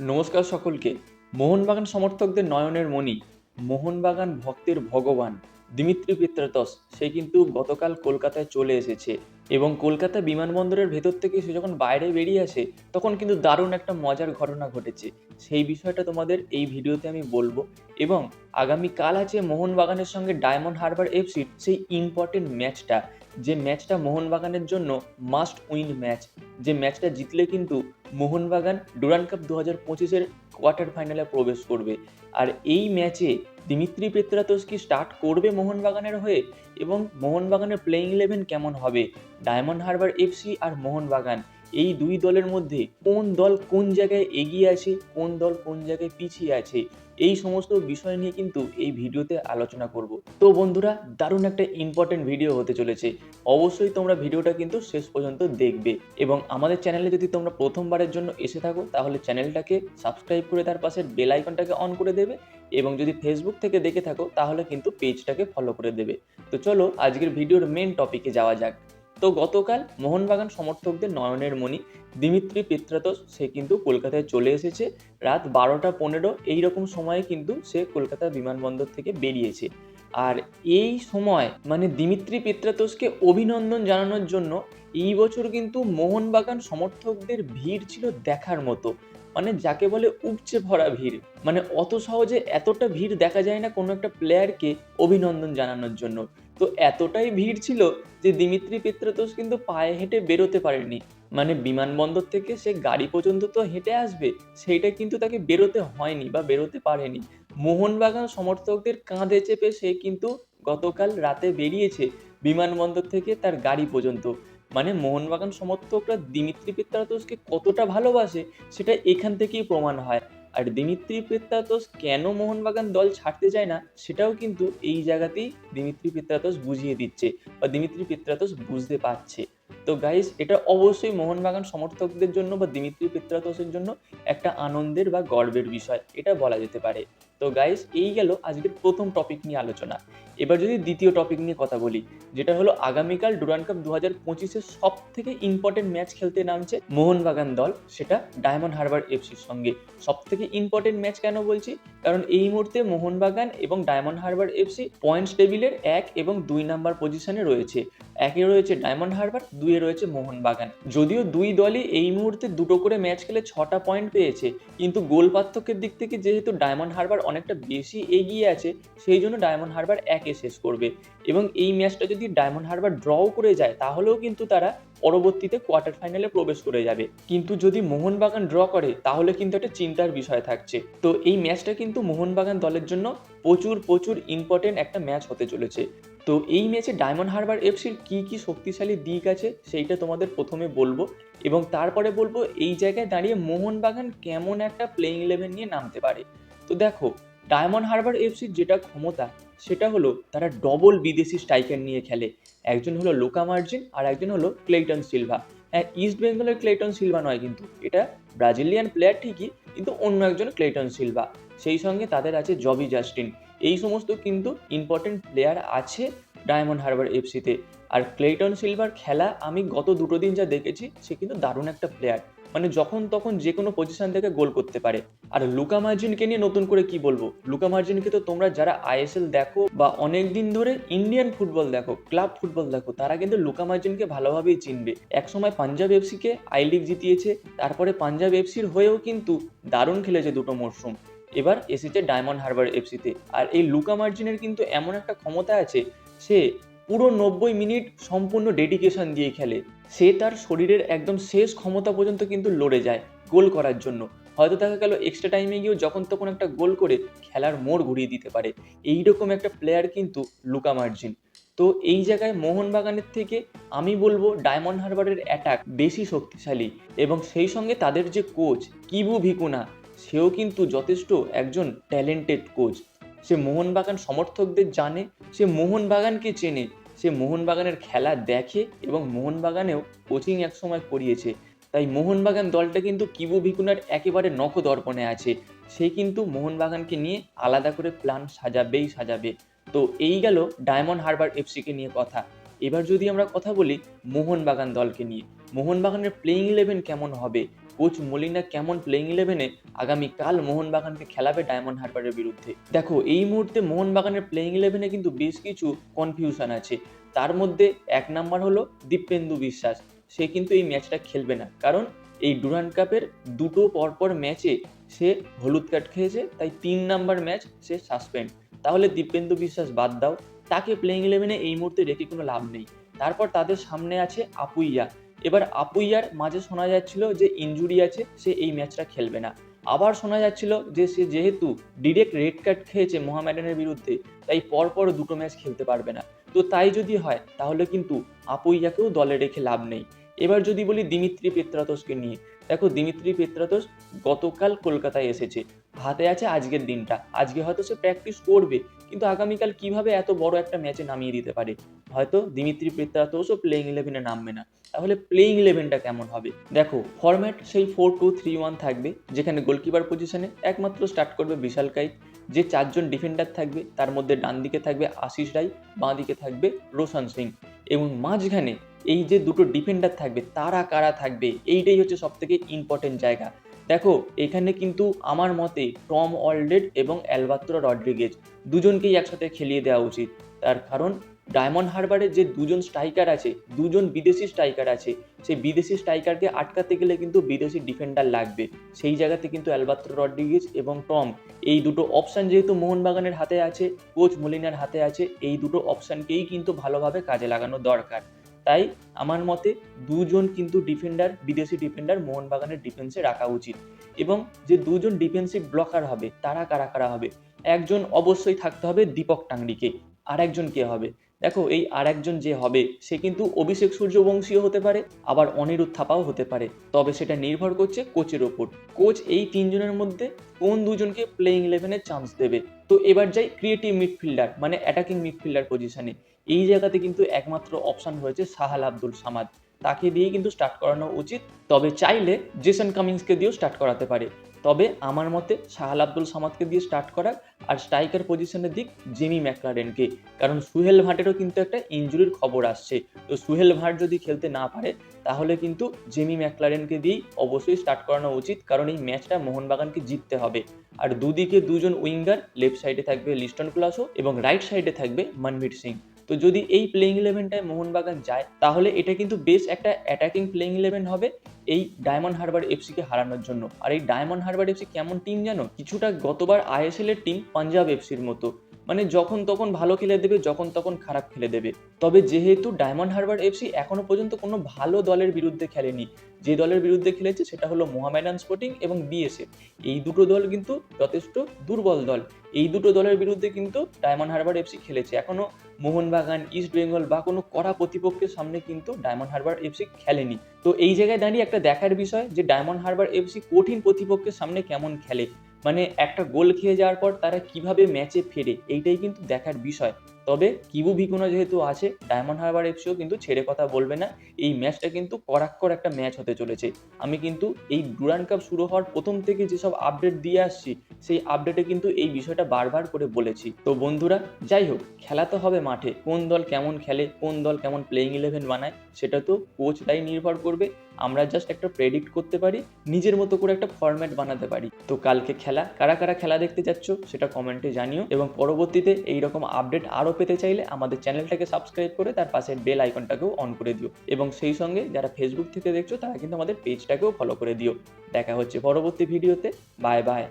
নমস্কার সকলকে। মোহনবাগান সমর্থকদের নয়নের মণি, মোহনবাগান ভক্তের ভগবান, দিমিত্রি পেত্রাতস, সে কিন্তু গতকাল কলকাতায় চলে এসেছে। এবং কলকাতা বিমানবন্দরের ভেতর থেকে সে যখন বাইরে বেরিয়ে আসে, তখন কিন্তু দারুণ একটা মজার ঘটনা ঘটেছে। সেই বিষয়টা তোমাদের এই ভিডিওতে আমি বলব এবং আগামীকাল আছে মোহনবাগানের সঙ্গে ডায়মন্ড হারবার এফসির সেই ইম্পর্টেন্ট ম্যাচটা যে ম্যাচটা মোহনবাগানের জন্য মাস্ট উইন ম্যাচ যে ম্যাচটা জিতলে কিন্তু মোহনবাগান ডুরান কাপ দু হাজার পঁচিশের কোয়ার্টার ফাইনালে প্রবেশ করবে। আর এই ম্যাচে দিমিত্রি পেত্রাতোস কি স্টার্ট করবে মোহনবাগানের হয়ে এবং মোহনবাগানের প্লেইং ইলেভেন কেমন হবে? ডায়মন্ড হারবার এফসি আর মোহনবাগান, এই দুই দলের মধ্যে কোন দল কোন জায়গায় এগিয়ে আছে, কোন দল কোন জায়গায় পিছিয়ে আছে, এই সমস্ত বিষয় নিয়ে কিন্তু এই ভিডিওতে আলোচনা করব। তো বন্ধুরা, দারুণ একটা ইম্পর্টেন্ট ভিডিও হতে চলেছে। অবশ্যই তোমরা ভিডিওটা কিন্তু শেষ পর্যন্ত দেখবে এবং আমাদের চ্যানেলে যদি তোমরা প্রথমবারের জন্য এসে থাকো, তাহলে চ্যানেলটাকে সাবস্ক্রাইব করে তার পাশে বেল আইকনটাকে অন করে দেবে এবং যদি ফেসবুক থেকে দেখে থাকো, তাহলে কিন্তু পেজটাকে ফলো করে দেবে। তো চলো, আজকের ভিডিওর মেন টপিকে যাওয়া যাক। তো গতকাল মোহনবাগান সমর্থকদের নয়নের মণি, দিমিত্রি পেত্রাতস সে কিন্তু কলকাতায় চলে এসেছে। রাত বারোটা পনেরো, এইরকম সময়ে কিন্তু সে কলকাতা বিমানবন্দর থেকে বেরিয়েছে। আর এই সময় মানে দিমিত্রি পেত্রাতোসকে অভিনন্দন জানানোর জন্য, এই বছর কিন্তু মোহনবাগান সমর্থকদের ভিড় ছিল দেখার মতো। মানে যাকে বলে উপচে ভরা ভিড় মানে অত সহজে এতটা ভিড় দেখা যায় না কোনো একটা প্লেয়ারকে অভিনন্দন জানানোর জন্য। তো এতটাই ভিড় ছিল যে দিমিত্রি পেত্রাতোস কিন্তু পায়ে হেঁটে বেরোতে পারেনি। মানে বিমানবন্দর থেকে সে গাড়ি পর্যন্ত তো হেঁটে আসবে, সেইটা কিন্তু তাকে বেরোতে হয়নি বা বেরোতে পারেনি। মোহনবাগান সমর্থকদের কাঁধে চেপে সে কিন্তু গতকাল রাতে বেরিয়েছে বিমানবন্দর থেকে তার গাড়ি পর্যন্ত। মানে মোহনবাগান সমর্থকরা দিমিত্রি পেত্রাতোসকে কতটা ভালোবাসে, সেটা এখান থেকেই প্রমাণ হয়। আর দিমিত্রি পেত্রাতোস কেন মোহনবাগান দল ছাড়তে চায় না, সেটাও কিন্তু এই জায়গাতেই দিমিত্রি পেত্রাতোস বুঝিয়ে দিচ্ছে বা দিমিত্রি পেত্রাতোস বুঝতে পারছে। তো গাইস এটা অবশ্যই মোহনবাগান সমর্থকদের জন্য বা দিমিত্রি পেত্রাতোসের জন্য একটা আনন্দের বা গর্বের বিষয়, এটা বলা যেতে পারে। তো গাইস এই গেল আজকের প্রথম টপিক নিয়ে আলোচনা। এবার যদি দ্বিতীয় টপিক নিয়ে কথা বলি, যেটা হলো আগামীকাল ডুরান কাপ দু হাজার পঁচিশের সব থেকে ইম্পর্টেন্ট ম্যাচ খেলতে নামছে মোহনবাগান দল, সেটা ডায়মন্ড হারবার এফসির সঙ্গে। সব থেকে ইম্পর্টেন্ট ম্যাচ কেন বলছি? কারণ এই মুহূর্তে মোহনবাগান এবং ডায়মন্ড হারবার এফসি পয়েন্টস টেবিলের এক এবং দুই নাম্বার পজিশনে রয়েছে। একে রয়েছে ডায়মন্ড হারবার, দুয়ে রয়েছে মোহনবাগান। যদিও দুই দলই এই মুহূর্তে দুটো করে ম্যাচ খেলে ছটা পয়েন্ট পেয়েছে, কিন্তু গোল পার্থক্যের দিক থেকে যেহেতু ডায়মন্ড হারবার অনেকটা বেশি এগিয়ে আছে, সেই জন্য ডায়মন্ড হারবার একে শেষ করবে। এবং এই ম্যাচটা যদি ডায়মন্ড হারবার ড্রও করে যায়, তাহলেও কিন্তু তারা পরবর্তীতে কোয়ার্টার ফাইনালে প্রবেশ করে যাবে। কিন্তু যদি মোহনবাগান ড্র করে, তাহলে কিন্তু একটা চিন্তার বিষয় থাকছে। তো এই ম্যাচটা কিন্তু মোহনবাগান দলের জন্য প্রচুর প্রচুর ইম্পর্টেন্ট একটা ম্যাচ হতে চলেছে। তো এই ম্যাচে ডায়মন্ড হারবার এফসির কী কী শক্তিশালী দিক আছে, সেইটা তোমাদের প্রথমে বলব। এবং তারপরে বলব, এই জায়গায় দাঁড়িয়ে মোহনবাগান কেমন একটা প্লেইং ইলেভেন নিয়ে নামতে পারে। তো দেখো ডায়মন্ড হারবার এফসির যেটা ক্ষমতা, সেটা হলো তারা ডবল বিদেশি স্ট্রাইকার নিয়ে খেলে। একজন হলো লোকা মার্জিন আর একজন হলো ক্লেইটন সিলভা হ্যাঁ ইস্ট বেঙ্গলের ক্লেইটন সিলভা নয় কিন্তু, এটা ব্রাজিলিয়ান প্লেয়ার ঠিকই, কিন্তু অন্য একজন ক্লেইটন সিলভা সেই সঙ্গে তাদের আছে জবি জাস্টিন এই সমস্ত কিন্তু ইম্পর্টেন্ট প্লেয়ার আছে ডায়মন্ড হারবার এফসিতে আর ক্লেইটন সিলভার খেলা আমি গত দুটো দিন যা দেখেছি, সে কিন্তু দারুণ একটা প্লেয়ার মানে যখন তখন যে কোনো পজিশন থেকে গোল করতে পারে। আর লুকা মার্জিনকে নিয়ে নতুন করে কি বলব? লুকা মার্জিনকে তো তোমরা যারা আইএসএল দেখো বা অনেক দিন ধরে ইন্ডিয়ান ফুটবল দেখো ক্লাব ফুটবল দেখো, তারা কিন্তু লুকা মার্জিনকে ভালোভাবেই চিনবে। একসময় পাঞ্জাব এফসিকে আই লিগ জিতিয়েছে, তারপরে পাঞ্জাব এফসির হয়েও কিন্তু দারুণ খেলেছে দুটো মরশুম এবার এসেছে ডায়মন্ড হারবার এফসিতে আর এই লুকা মার্জিনের কিন্তু এমন একটা ক্ষমতা আছে, সে পুরো নব্বই মিনিট সম্পূর্ণ ডেডিকেশন দিয়ে খেলে। সে তার শরীরের একদম শেষ ক্ষমতা পর্যন্ত কিন্তু লড়ে যায় গোল করার জন্য। হয়তো দেখা গেল এক্সট্রা টাইমে গিয়েও যখন তখন একটা গোল করে খেলার মোড় ঘুরিয়ে দিতে পারে। এইরকম একটা প্লেয়ার কিন্তু লুকা মার্জিন। তো এই জায়গায় মোহনবাগানের থেকে আমি বলব ডায়মন্ড হারবারের অ্যাটাক বেশি শক্তিশালী এবং সেই সঙ্গে তাদের যে কোচ কিবু ভিকুনা, সেও কিন্তু যথেষ্ট একজন ট্যালেন্টেড কোচ সে মোহনবাগান সমর্থকদের জানে, সে মোহনবাগানকে চেনে, সে মোহনবাগানের খেলা দেখে এবং মোহনবাগানেও কোচিং একসময় করিয়েছে। তাই মোহনবাগান দলটা কিন্তু কিবু ভিকুনার একেবারে নখদর্পণে আছে। সে কিন্তু মোহনবাগানকে নিয়ে আলাদা করে প্ল্যান সাজাবেই সাজাবে। তো এই গেল ডায়মন্ড হারবার এফসিকে নিয়ে কথা। এবার যদি আমরা কথা বলি মোহনবাগান দলকে নিয়ে, মোহনবাগানের প্লেইং ইলেভেন কেমন হবে? কোচ মলিনা কেমন প্লেইং ইলেভেনে আগামীকাল মোহনবাগানকে খেলাবে ডায়মন্ড হারবারের বিরুদ্ধে? দেখো, এই মুহূর্তে মোহনবাগানের প্লেইং ইলেভেনে কিন্তু বেশ কিছু কনফিউশন আছে। তার মধ্যে এক নাম্বার হলো দীপেন্দু বিশ্বাস। সে কিন্তু এই ম্যাচটা খেলবে না। কারণ এই ডুরান্ড কাপের দুটো পরপর ম্যাচে সে হলুদ কার্ড খেয়েছে, তাই তিন নাম্বার ম্যাচ সে সাসপেন্ড তাহলে দীপেন্দু বিশ্বাস বাদ দাও। তাকে প্লেইং ইলেভেনে এই মুহূর্তে রেখে কোনো লাভ নেই। তারপর তাদের সামনে আছে আপুইয়া। এবার আপুইয়ার মাঝে শোনা যাচ্ছিল যে ইঞ্জুরি আছে, সে এই ম্যাচটা খেলবে না। আবার শোনা যাচ্ছিল যে সে যেহেতু ডিরেক্ট রেড কার্ড খেয়েছে মোহামেডানের বিরুদ্ধে, তাই পরপর দুটো ম্যাচ খেলতে পারবে না। তো তাই যদি হয়, তাহলে কিন্তু আপুইয়াকেও দলে রেখে লাভ নেই। এবার যদি বলি দিমিত্রি পেত্রাতোসকে নিয়ে, দেখো দিমিত্রি পেত্রাতোস গতকাল কলকাতায় এসেছে। হাতে আছে আজকের দিনটা। আজকে হয়তো সে প্র্যাকটিস করবে, কিন্তু আগামীকাল কীভাবে এত বড় একটা ম্যাচে নামিয়ে দিতে পারে? হয়তো দিমিত্রি পেত্রাতোসও প্লেইং ইলেভেনে নামবে না। তাহলে প্লেইং ইলেভেনটা কেমন হবে? দেখো ফরম্যাট সেই ফোর টু থ্রি ওয়ান থাকবে, যেখানে গোলকিপার পজিশনে একমাত্র স্টার্ট করবে বিশাল কাই যে চারজন ডিফেন্ডার থাকবে, তার মধ্যে ডান দিকে থাকবে আশিস রাই বাঁ দিকে থাকবে রোশন সিং। এবং মাঝখানে এই যে দুটো ডিফেন্ডার থাকবে, তারা কারা থাকবে? এইটাই হচ্ছে সব থেকে ইম্পর্টেন্ট জায়গা। দেখো, এখানে কিন্তু আমার মতে টম অলডেড এবং অ্যালবাত্রো রড্রিগেজ দুজনকেই একসাথে খেলিয়ে দেওয়া উচিত। তার কারণ, ডায়মন্ড হারবারের যে দুজন স্ট্রাইকার আছে, দুজন বিদেশি স্ট্রাইকার আছে, সেই বিদেশি স্ট্রাইকারকে আটকাতে গেলে কিন্তু বিদেশি ডিফেন্ডার লাগবে। সেই জায়গাতে কিন্তু অ্যালবাত্রো রড্রিগেজ এবং টম এই দুটো অপশান যেহেতু মোহনবাগানের হাতে আছে, কোচ মলিনার হাতে আছে, এই দুটো অপশানকেই কিন্তু ভালোভাবে কাজে লাগানো দরকার। তাই আমার মতে দুজন কিন্তু ডিফেন্ডার বিদেশি ডিফেন্ডার মোহনবাগানের ডিফেন্সে রাখা উচিত। এবং যে দুজন ডিফেন্সিভ ব্লকার হবে, তারা কারা কারা হবে? একজন অবশ্যই থাকতে হবে দীপক টাংরিকে আর একজন কে হবে? দেখো, এই আর একজন যে হবে, সে কিন্তু অভিষেক সূর্যবংশীয় হতে পারে, আবার অনিরুদ্ধ থাপাও হতে পারে। তবে সেটা নির্ভর করছে কোচের ওপর। কোচ এই তিনজনের মধ্যে কোন দুজনকে প্লেইং ইলেভেনে চান্স দেবে? তো এবার যাই ক্রিয়েটিভ মিডফিল্ডার মানে অ্যাটাকিং মিডফিল্ডার পজিশনে এই জায়গাতে কিন্তু একমাত্র অপশন রয়েছে সাহাল আব্দুল সামাদ। তাকে দিয়ে কিন্তু স্টার্ট করানো উচিত। তবে চাইলে জেসন কামিংসকে দিয়েও স্টার্ট করাতে পারে। তবে আমার মতে সাহাল আব্দুল সামাদকে দিয়ে স্টার্ট করার আর স্ট্রাইকার পজিশনের দিক জেমি ম্যাকলারেনকে। কারণ সুহেল ভাটেরও কিন্তু একটা ইঞ্জুরির খবর আসছে। তো সুহেল ভাট যদি খেলতে না পারে, তাহলে কিন্তু জেমি ম্যাকলারেনকে দিয়েই অবশ্যই স্টার্ট করানো উচিত। কারণ এই ম্যাচটা মোহনবাগানকে জিততে হবে। আর দুদিকে দুজন উইঙ্গার লেফট সাইডে থাকবে লিস্টন ক্লাসো এবং রাইট সাইডে থাকবে মনবীর সিং। তো যদি এই প্লেইং ইলেভেনটায় মোহনবাগান যায়, তাহলে এটা কিন্তু বেশ একটা অ্যাটাকিং প্লেইং ইলেভেন হবে এই ডায়মন্ড হারবার এফসিকে হারানোর জন্য। আর এই ডায়মন্ড হারবার এফসি কেমন টিম জানো? কিছুটা গতবার আইএসএল এর টিম পাঞ্জাব এফসির মতো। মানে যখন তখন ভালো খেলে দেবে, যখন তখন খারাপ খেলে দেবে। তবে যেহেতু ডায়মন্ড হারবার এফসি এখনও পর্যন্ত কোনো ভালো দলের বিরুদ্ধে খেলেনি। যে দলের বিরুদ্ধে খেলেছে সেটা হলো মোহামেডান স্পোর্টিং এবং বিএসএফ এই দুটো দল কিন্তু যথেষ্ট দুর্বল দল। এই দুটো দলের বিরুদ্ধে কিন্তু ডায়মন্ড হারবার এফসি খেলেছে। এখনও মোহনবাগান ইস্ট বেঙ্গল বা কোনো কড়া প্রতিপক্ষের সামনে কিন্তু ডায়মন্ড হারবার এফসি খেলেনি। তো এই জায়গায় দাঁড়িয়ে একটা দেখার বিষয় যে ডায়মন্ড হারবার এফসি কঠিন প্রতিপক্ষের সামনে কেমন খেলে। মানে একটা গোল খেয়ে যাওয়ার পর তারা কীভাবে ম্যাচে ফেরে, এইটাই কিন্তু দেখার বিষয়। তবে কিবু ভিকুনা যেহেতু আছে, ডায়মন্ড হারবার এফসিও কিন্তু ছেড়ে কথা বলবে না। এই ম্যাচটা কিন্তু করাক্কর একটা ম্যাচ হতে চলেছে। আমি কিন্তু এই ডুরান কাপ শুরু হওয়ার প্রথম থেকে যেসব আপডেট দিয়ে আসছি, সেই আপডেটে কিন্তু এই বিষয়টা বারবার করে বলেছি। তো বন্ধুরা, যাই হোক, খেলা তো হবে মাঠে। কোন দল কেমন খেলে, কোন দল কেমন প্লেইং ইলেভেন বানায়, সেটা তো কোচটাই নির্ভর করবে। আমরা জাস্ট একটা প্রেডিক্ট করতে পারি, নিজের মতো করে একটা ফর্ম্যাট বানাতে পারি। তো কালকে খেলা, কারা কারা খেলা দেখতে যাচ্ছ সেটা কমেন্টে জানিও এবং পরবর্তীতে এই রকম আপডেট আরও পেতে চাইলে আমাদের চ্যানেলটাকে সাবস্ক্রাইব করে তার পাশে বেল আইকনটাকেও অন করে দিও এবং সেই সঙ্গে যারা ফেসবুক থেকে দেখছ তারা কিন্তু আমাদের পেজটাকেও ফলো করে দিও। দেখা হচ্ছে পরবর্তী ভিডিওতে বাই বাই